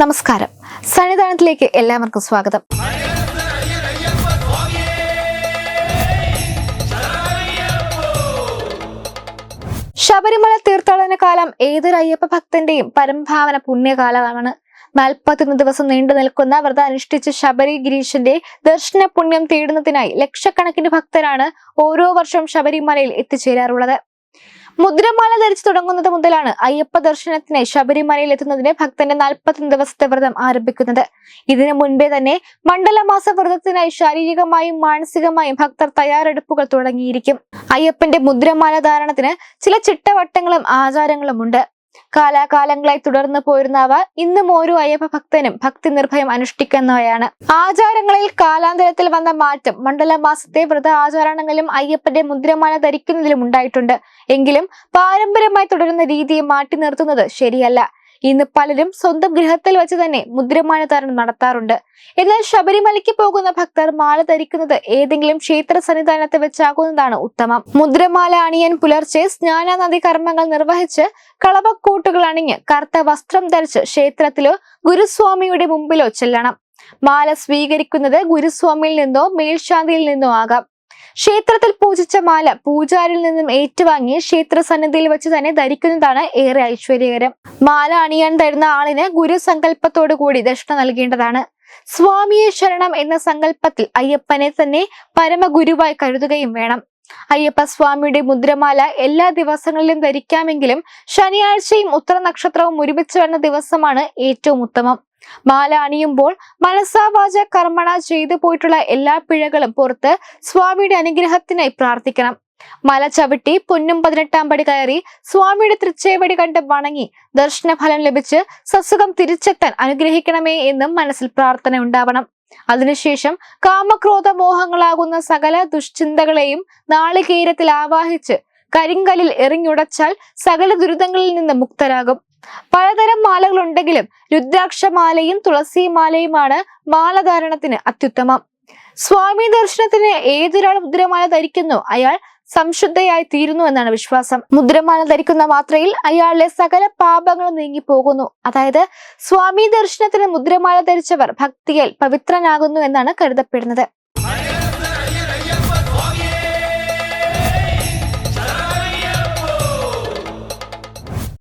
നമസ്കാരം. സന്നിധാനത്തിലേക്ക് എല്ലാവർക്കും സ്വാഗതം. ശബരിമല തീർത്ഥാടന കാലം ഏതൊരു അയ്യപ്പ ഭക്തന്റെയും പരംഭാവന പുണ്യകാലമാണ്. നാൽപ്പത്തൊന്ന് ദിവസം നീണ്ടു നിൽക്കുന്ന വ്രതം അനുഷ്ഠിച്ച് ശബരി ഗിരീശന്റെ ദർശന പുണ്യം തേടുന്നതിനായി ലക്ഷക്കണക്കിന് ഭക്തരാണ് ഓരോ വർഷവും ശബരിമലയിൽ എത്തിച്ചേരാറുള്ളത്. മുദ്രമാല ധരിച്ചു തുടങ്ങുന്നത് മുതലാണ് അയ്യപ്പ ദർശനത്തിന് ശബരിമലയിൽ എത്തുന്നതിന് ഭക്തന്റെ നാൽപ്പത്തൊന്ന് ദിവസത്തെ വ്രതം ആരംഭിക്കുന്നത്. ഇതിനു മുൻപേ തന്നെ മണ്ഡലമാസ വ്രതത്തിനായി ശാരീരികമായും മാനസികമായും ഭക്തർ തയ്യാറെടുപ്പുകൾ തുടങ്ങിയിരിക്കും. അയ്യപ്പന്റെ മുദ്രമാല ധാരണത്തിന് ചില ചിട്ടവട്ടങ്ങളും ആചാരങ്ങളും ഉണ്ട് കാലാകാലങ്ങളായി തുടർന്നു പോരുന്നവ ഇന്നും ഓരോ അയ്യപ്പ ഭക്തനും ഭക്തി നിർഭയം അനുഷ്ഠിക്കുന്നവയാണ്. ആചാരങ്ങളിൽ കാലാന്തരത്തിൽ വന്ന മാറ്റം മണ്ഡലമാസത്തെ വ്രത ആചാരണങ്ങളിലും അയ്യപ്പന്റെ മുദ്രമാല ധരിക്കുന്നതിലും ഉണ്ടായിട്ടുണ്ട്. എങ്കിലും പാരമ്പര്യമായി തുടരുന്ന രീതിയെ മാറ്റി നിർത്തുന്നത് ശരിയല്ല. ഇന്ന് പലരും സ്വന്തം ഗൃഹത്തിൽ വെച്ച് തന്നെ മുദ്രമാല ധാരണം നടത്താറുണ്ട്. എന്നാൽ ശബരിമലയ്ക്ക് പോകുന്ന ഭക്തർ മാല ധരിക്കുന്നത് ഏതെങ്കിലും ക്ഷേത്ര സന്നിധാനത്ത് വെച്ചാകുന്നതാണ് ഉത്തമം. മുദ്രമാല അണിയാൻ പുലർച്ചെ സ്നാനാനദി കർമ്മങ്ങൾ നിർവഹിച്ച് കളവക്കൂട്ടുകൾ അണിഞ്ഞ് കറുത്ത വസ്ത്രം ധരിച്ച് ക്ഷേത്രത്തിലോ ഗുരുസ്വാമിയുടെ മുമ്പിലോ ചെല്ലണം. മാല സ്വീകരിക്കുന്നത് ഗുരുസ്വാമിയിൽ നിന്നോ മേൽശാന്തിയിൽ നിന്നോ ആകാം. ക്ഷേത്രത്തിൽ പൂജിച്ച മാല പൂജാരിൽ നിന്നും ഏറ്റുവാങ്ങി ക്ഷേത്ര സന്നിധിയിൽ വെച്ച് തന്നെ ധരിക്കുന്നതാണ് ഏറെ ഐശ്വര്യകരം. മാല അണിയാൻ തരുന്ന ആളിന് ഗുരുസങ്കല്പത്തോടു കൂടി ദക്ഷിണ നൽകേണ്ടതാണ്. സ്വാമിയെ ശരണം എന്ന സങ്കല്പത്തിൽ അയ്യപ്പനെ തന്നെ പരമഗുരുവായി കരുതുകയും വേണം. അയ്യപ്പ സ്വാമിയുടെ മുദ്രമാല എല്ലാ ദിവസങ്ങളിലും ധരിക്കാമെങ്കിലും ശനിയാഴ്ചയും ഉത്തര നക്ഷത്രവും ഒരുമിച്ച് വരുന്ന ദിവസമാണ് ഏറ്റവും ഉത്തമം. മാല അണിയുമ്പോൾ മനസാവാച കർമ്മണ ചെയ്തു പോയിട്ടുള്ള എല്ലാ പിഴകളും പുറത്ത് സ്വാമിയുടെ അനുഗ്രഹത്തിനായി പ്രാർത്ഥിക്കണം. മല ചവിട്ടി പൊന്നും പതിനെട്ടാം പടി കയറി സ്വാമിയുടെ തൃച്ചേവടി കണ്ട് വണങ്ങി ദർശന ഫലം ലഭിച്ച് സസുഖം തിരിച്ചെത്താൻ അനുഗ്രഹിക്കണമേ എന്നും മനസ്സിൽ പ്രാർത്ഥന ഉണ്ടാവണം അതിനുശേഷം കാമക്രോധ മോഹങ്ങളാകുന്ന സകല ദുഷ്ചിന്തകളെയും നാളികേരത്തിൽ ആവാഹിച്ച് കരിങ്കലിൽ എറിഞ്ഞുടച്ചാൽ സകല ദുരിതങ്ങളിൽ നിന്ന് മുക്തരാകും. പലതരം മാലകൾ ഉണ്ടെങ്കിലും രുദ്രാക്ഷമാലയും തുളസിമാലയുമാണ് മാലധാരണത്തിന് അത്യുത്തമം. സ്വാമി ദർശനത്തിന് ഏതൊരാൾ മുദ്രമാല ധരിക്കുന്നു? അയാൾ സംശുദ്ധയായി തീരുന്നു എന്നാണ് വിശ്വാസം. മുദ്രമാല ധരിക്കുന്ന മാത്രയിൽ അയാളിലെ സകല പാപങ്ങളും നീങ്ങി പോകുന്നു അതായത് സ്വാമി ദർശനത്തിന് മുദ്രമാല ധരിച്ചവർ ഭക്തിയിൽ പവിത്രനാകുന്നു എന്നാണ് കരുതപ്പെടുന്നത്.